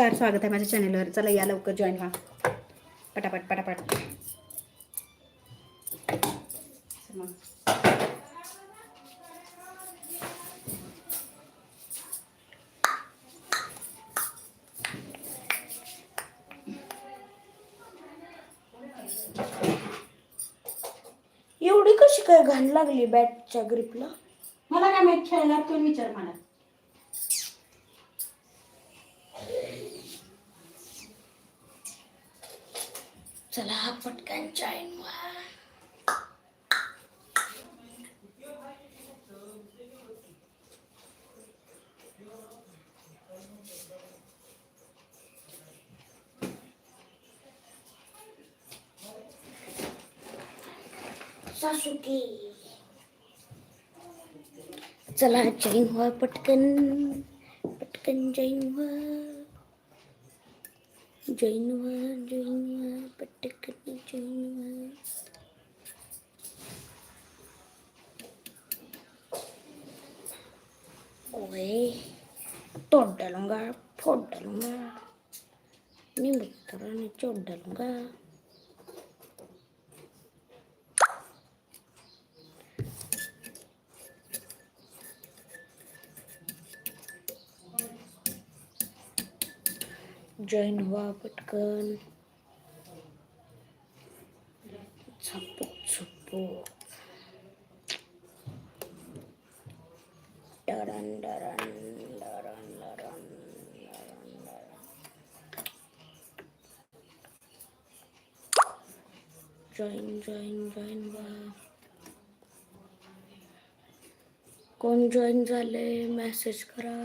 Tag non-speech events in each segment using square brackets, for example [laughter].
नमस्कार स्वागत आहे माझ्या चॅनलवर. चला या लवकर जॉईन व्हा. पटापट पटापट. एवढी कशी काय घाण लागली बॅटच्या ग्रिपला मला काय माहीत खेळणार तुम्ही विचार मला. चला हा पटकन जॉईन सासुकी. चला जॉईन व्हा पटकन पटकन जॉईन व्हा. जॉईन व्हा जॉईन व्हा पटकन जॉईन व्हा ओय तोड डालूंगा जॉईन व्हा पटकन झपक झपक डरन डरन डरन डरन डरन डरन जॉईन जॉईन जॉईन व्हा कोण जॉईन झाले मेसेज करा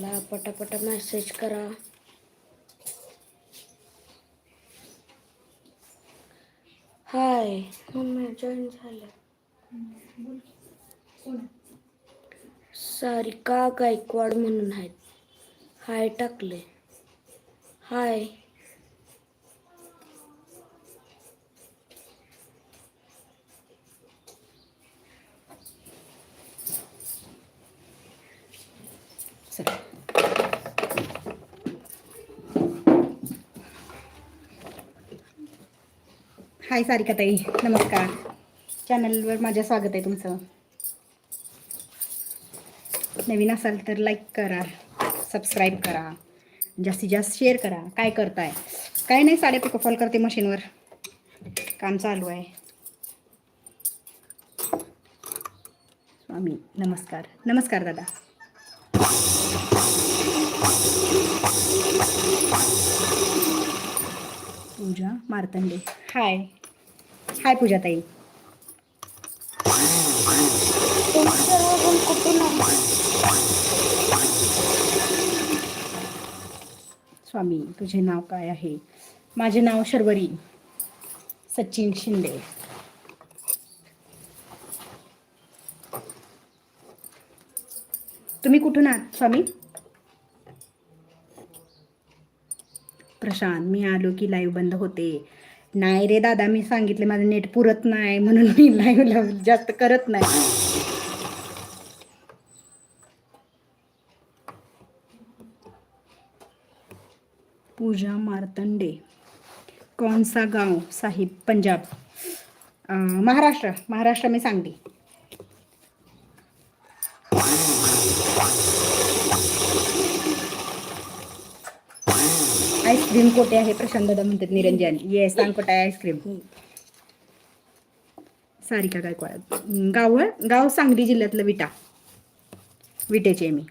चला पटापटा मेसेज करा. हाय मम्मी जॉईन झालं. सारिका गायकवाड म्हणून आहेत. हाय टाकले. हाय हाय सारिका ताई. नमस्कार. चॅनलवर माझ्या स्वागत आहे तुमचं. नवीन असाल तर लाईक करा सबस्क्राईब करा जास्तीत जास्त शेअर करा. काय करताय? काय नाही साडे पिको फॉल करते मशीनवर. काम चालू आहे. स्वामी नमस्कार. नमस्कार दादा. पूजा मार्तंडे. हाय. हाय पूजा ताई तुमचं अजून कुठून आहे? स्वामी तुझे नाव काय आहे? माझे नाव शर्वरी. सचिन शिंदे. तुम्ही कुठून आहात स्वामी? प्रशांत मी आलो की लाईव्ह बंद होते. नाही रे दादा मी सांगितले माझं नेट पुरत नाही म्हणून मी लाईव्ह जास्त करत नाही. पूजा मार्तंडे कौन सा गाव? साहिब पंजाब. महाराष्ट्र महाराष्ट्र मी सांगली आईस्क्रीम कोठे आहे? प्रशांत दादा म्हणतात निरंजन. येस सांग कोठे आहे आईस्क्रीम सारिका गायकवाड. अं, गाव गाव सांगली जिल्ह्यातलं विटा. विटेचे मी.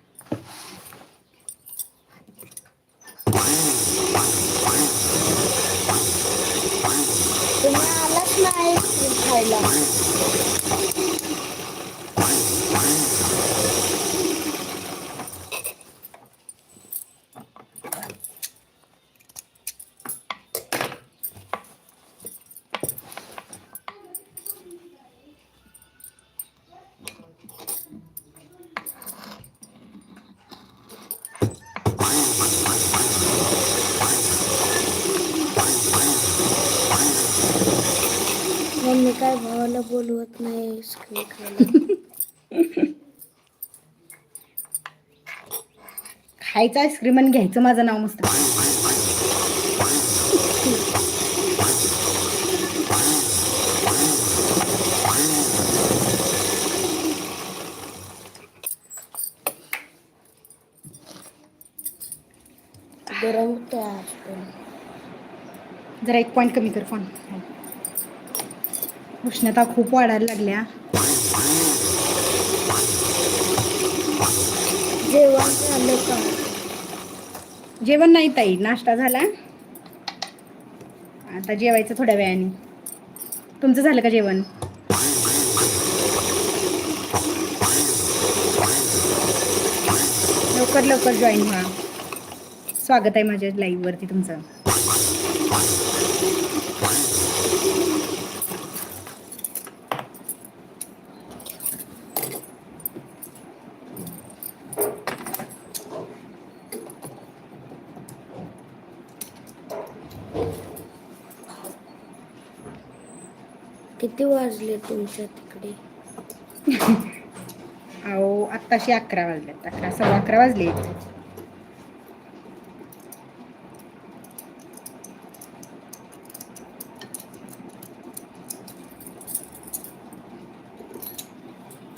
तुम्ही आलाच नाही आईस्क्रीम खायला मी काय भावाला बोलवत नाही आईस्क्रीम खायला? खायचं आईस्क्रीम आणि घ्यायचं माझं नाव मस्त. गरम होतं जरा एक पॉईंट कमी कर फोन उष्णता खूप वाढायला लागल्या. जेवण झालं का? जेवण नाही ताई नाश्ता झाला. आता जेवायचं थोड्या वेळाने. तुमचं झालं का जेवण? लवकर लवकर जॉईन व्हा. स्वागत आहे माझ्या लाईव्ह वरती तुमचं. किती वाजले तुमच्या तिकडे? अहो आत्ताशी अकरा वाजलेत. अकरा सव्वा अकरा वाजलेत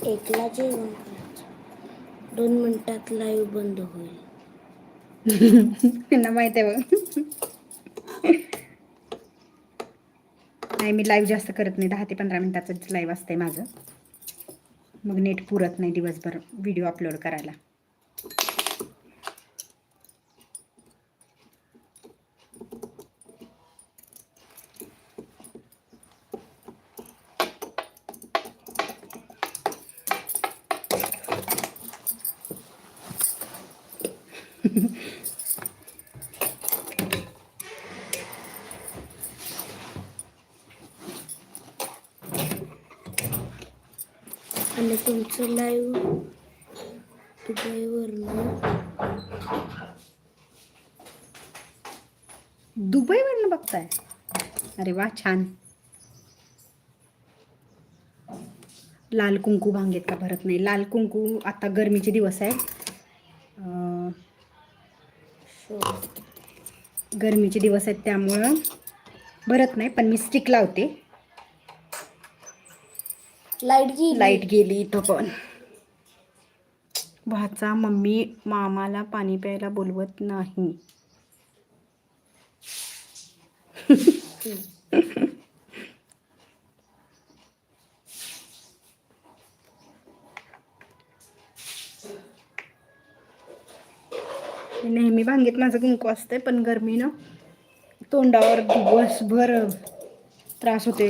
एकला जेवण करायचं. दोन मिनिटात लाईव्ह बंद होईल. [laughs] त्यांना माहीत आहे बघ. नाही मी लाईव्ह जास्त करत नाही. दहा ते पंधरा मिनिटाचंच लाईव्ह असतंय माझं. मग नेट पुरत नाही दिवसभर व्हिडिओ अपलोड करायला. [laughs] आणि तुमचं लाईव्ह दुबईवरनं. दुबईवरनं बघताय? अरे वा छान. लाल कुंकू भांगेत का भरत नाही? लाल कुंकू आता गरमीचे दिवस आहे. गरमीचे दिवस आहेत त्यामुळं भरत नाही पण मी स्टिक लावते. लाइट गेली. लाइट गेली इथं पण. भाचा मम्मी मामाला पाणी प्यायला बोलवत नाही. नेहमी भांगेत माझं कुंकू असतंय पण गरमीनं तोंडावर दिवसभर त्रास होते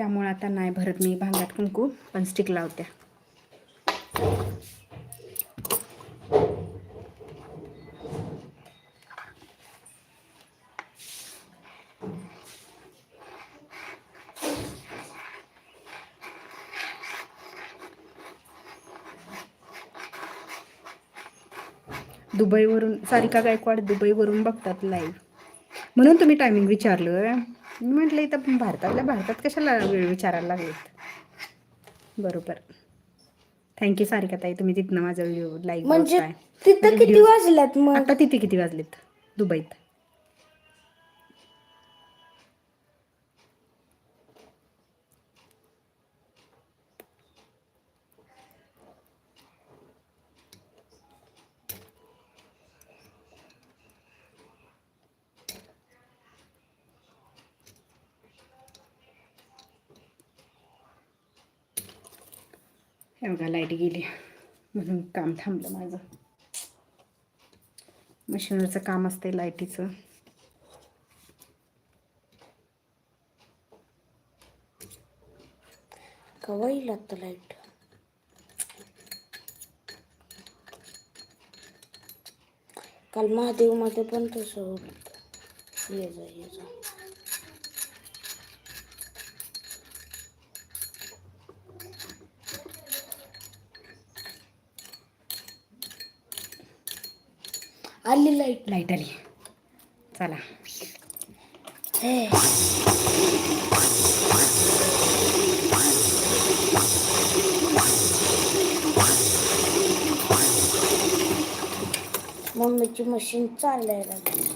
त्यामुळे आता नाही भरत मी भांग्यात कुंकू पण स्टिक लावते. दुबईवरून सारिका गायकवाड दुबईवरून बघतात लाईव्ह म्हणून तुम्ही टायमिंग विचारलं मी म्हटलं इथं भारतातल्या भारतात कशाला विचारायला लागलेत? बरोबर. थँक्यू सारिका ताई. तुम्ही तिथनं माझा व्हिडिओ लाईव्ह म्हणजे तिथं किती वाजल्यात मग? आता तिथे किती वाजलेत? दुबईत. हे बघा लाइट गेली. म्हणून काम थांबलं माझं. मशीनवरचं काम असते लाईटीचं. कवा येईल आता लाइट? काल महादेवमध्ये पण तसं ये जा ये जा. आली लाइट लाइट आली. चला. मम्मीची मशीन चालायला लागली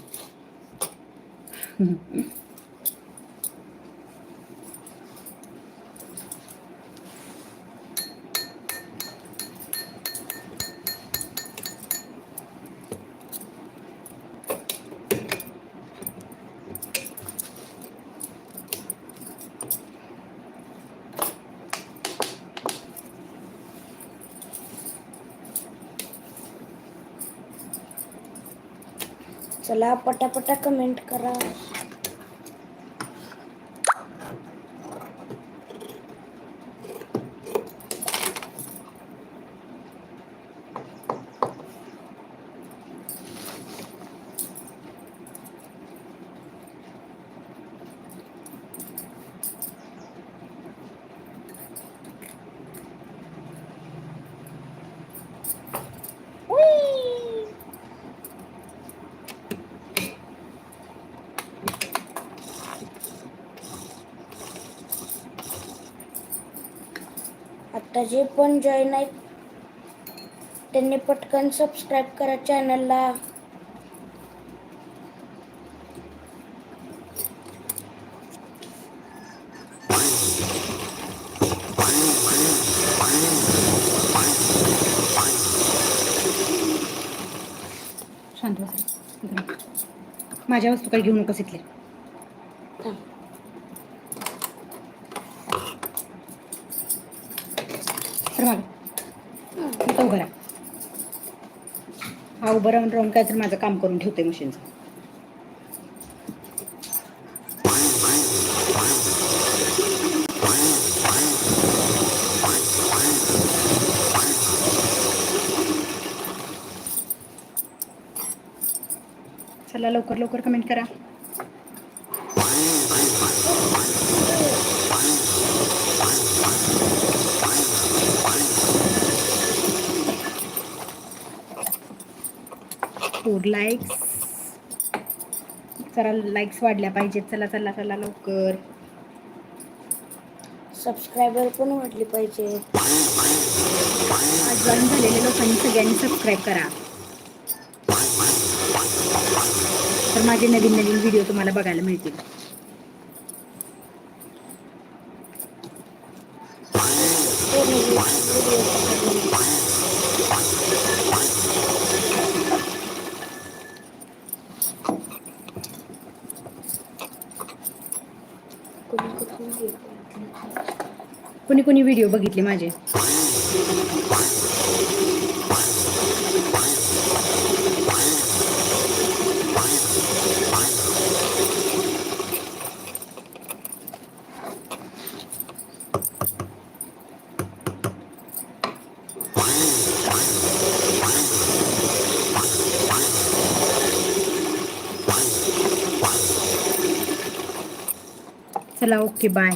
चला पटापटा कमेंट करा Whee! आता जे पण जॉईन आहेत त्यांनी पटकन सबस्क्राईब करा चॅनलला शांत माझ्या वस्तू काही घेऊ नकोस इथले थांब. तर माग तो उभं हा उभं राहून राहून काय तर माझं काम करून ठेवते मशीनचं. चला लवकर लवकर कमेंट करा. फोर लाईक्स जरा लाईक्स वाढल्या पाहिजेत. चला चला चला लवकर. सबस्क्रायबर पण वाढले पाहिजे आज जॉईन झालेल्या लोकांनी सगळ्यांनी सबस्क्राईब करा. तर माझे नवीन नवीन व्हिडिओ तुम्हाला बघायला मिळतील. कोणी video बघायला. कोणी कुठून video कोणी कोणी व्हिडिओ बघितले माझे. चला ओके बाय